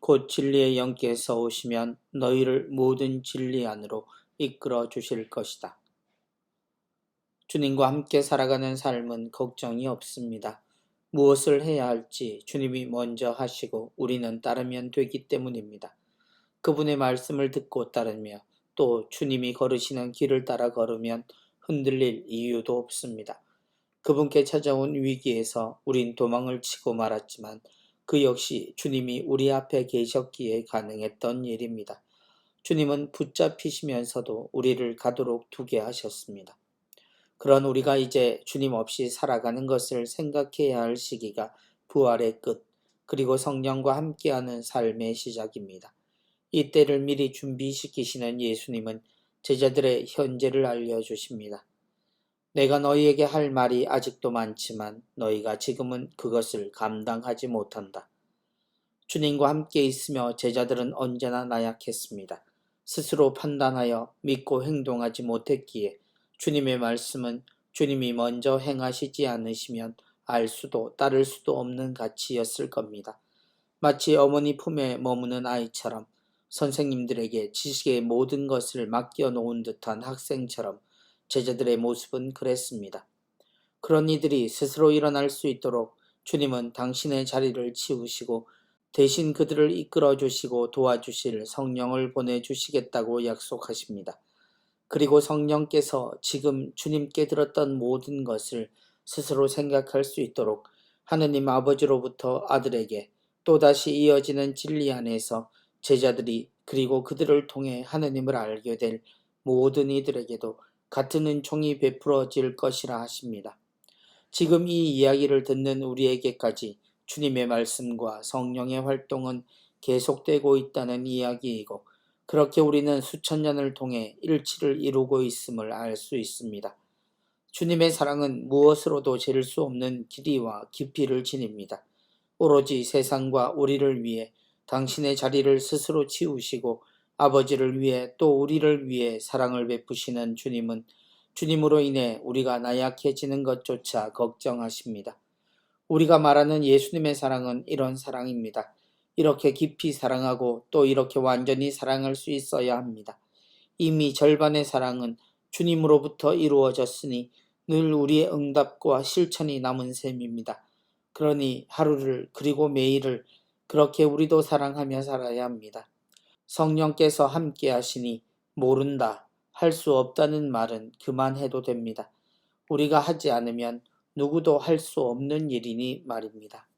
곧 진리의 영께서 오시면 너희를 모든 진리 안으로 이끌어 주실 것이다. 주님과 함께 살아가는 삶은 걱정이 없습니다. 무엇을 해야 할지 주님이 먼저 하시고 우리는 따르면 되기 때문입니다. 그분의 말씀을 듣고 따르며 또 주님이 걸으시는 길을 따라 걸으면 흔들릴 이유도 없습니다. 그분께 찾아온 위기에서 우린 도망을 치고 말았지만 그 역시 주님이 우리 앞에 계셨기에 가능했던 일입니다. 주님은 붙잡히시면서도 우리를 가도록 두게 하셨습니다. 그런 우리가 이제 주님 없이 살아가는 것을 생각해야 할 시기가 부활의 끝, 그리고 성령과 함께하는 삶의 시작입니다. 이때를 미리 준비시키시는 예수님은 제자들의 현재를 알려주십니다. 내가 너희에게 할 말이 아직도 많지만 너희가 지금은 그것을 감당하지 못한다. 주님과 함께 있으며 제자들은 언제나 나약했습니다. 스스로 판단하여 믿고 행동하지 못했기에 주님의 말씀은 주님이 먼저 행하시지 않으시면 알 수도 따를 수도 없는 가치였을 겁니다. 마치 어머니 품에 머무는 아이처럼 선생님들에게 지식의 모든 것을 맡겨 놓은 듯한 학생처럼 제자들의 모습은 그랬습니다. 그런 이들이 스스로 일어날 수 있도록 주님은 당신의 자리를 치우시고 대신 그들을 이끌어 주시고 도와주실 성령을 보내주시겠다고 약속하십니다. 그리고 성령께서 지금 주님께 들었던 모든 것을 스스로 생각할 수 있도록 하느님 아버지로부터 아들에게 또다시 이어지는 진리 안에서 제자들이 그리고 그들을 통해 하느님을 알게 될 모든 이들에게도 같은 은총이 베풀어질 것이라 하십니다. 지금 이 이야기를 듣는 우리에게까지 주님의 말씀과 성령의 활동은 계속되고 있다는 이야기이고 그렇게 우리는 수천 년을 통해 일치를 이루고 있음을 알 수 있습니다. 주님의 사랑은 무엇으로도 재를 수 없는 길이와 깊이를 지닙니다. 오로지 세상과 우리를 위해 당신의 자리를 스스로 치우시고 아버지를 위해 또 우리를 위해 사랑을 베푸시는 주님은 주님으로 인해 우리가 나약해지는 것조차 걱정하십니다. 우리가 말하는 예수님의 사랑은 이런 사랑입니다. 이렇게 깊이 사랑하고 또 이렇게 완전히 사랑할 수 있어야 합니다. 이미 절반의 사랑은 주님으로부터 이루어졌으니 늘 우리의 응답과 실천이 남은 셈입니다. 그러니 하루를 그리고 매일을 그렇게 우리도 사랑하며 살아야 합니다. 성령께서 함께 하시니 모른다, 할 수 없다는 말은 그만해도 됩니다. 우리가 하지 않으면 누구도 할 수 없는 일이니 말입니다.